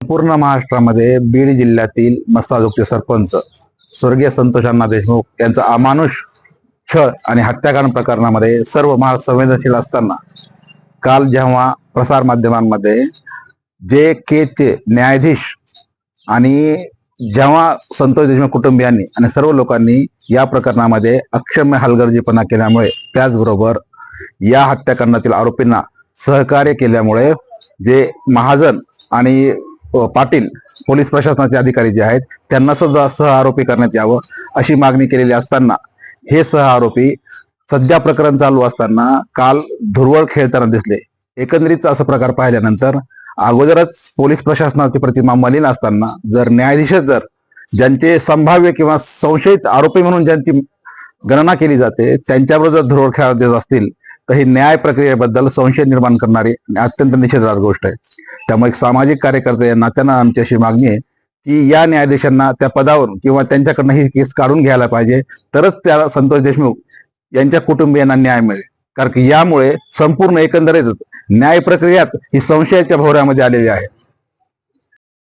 संपूर्ण महाराष्ट्रामध्ये बीड जिल्ह्यातील मस्ताजोगचे सरपंच स्वर्गीय संतोषांना देशमुख यांचा अमानुष छळ आणि हत्याकांड प्रकरणामध्ये सर्व महा संवेदनशील असताना काल जेव्हा प्रसार माध्यमांमध्ये जे केचे न्यायाधीश आणि जेव्हा संतोष देशमुख कुटुंबियांनी आणि सर्व लोकांनी या प्रकरणामध्ये अक्षम्य हलगर्जीपणा केल्यामुळे त्याचबरोबर या हत्याकांडातील आरोपींना सहकार्य केल्यामुळे जे महाजन आणि पाटील पोलीस प्रशासनाचे अधिकारी जे आहेत त्यांना सुद्धा सह आरोपी करण्यात यावं अशी मागणी केलेली असताना हे सह आरोपी सध्या प्रकरण चालू असताना काल धुरवळ खेळताना दिसले. एकंदरीत असा प्रकार पाहिल्यानंतर अगोदरच पोलीस प्रशासनाची प्रतिमा मलिन असताना जर न्यायाधीशच जर ज्यांचे संभाव्य किंवा संशयित आरोपी म्हणून ज्यांची गणना केली जाते त्यांच्याबरोबर जर धुरळ खेळत असतील तर ही न्याय प्रक्रियेबद्दल संशय निर्माण करणारी अत्यंत निषेधार्थ गोष्ट आहे. त्यामुळे एक सामाजिक कार्यकर्ते या नात्यानं आमची अशी मागणी आहे की या न्यायाधीशांना त्या पदावरून किंवा त्यांच्याकडनं ही केस काढून घ्यायला पाहिजे. तरच त्या संतोष देशमुख यांच्या कुटुंबियांना न्याय मिळेल. कारण की यामुळे संपूर्ण एकंदरीत न्याय प्रक्रियात ही संशयाच्या भोवऱ्यामध्ये आलेली आहे.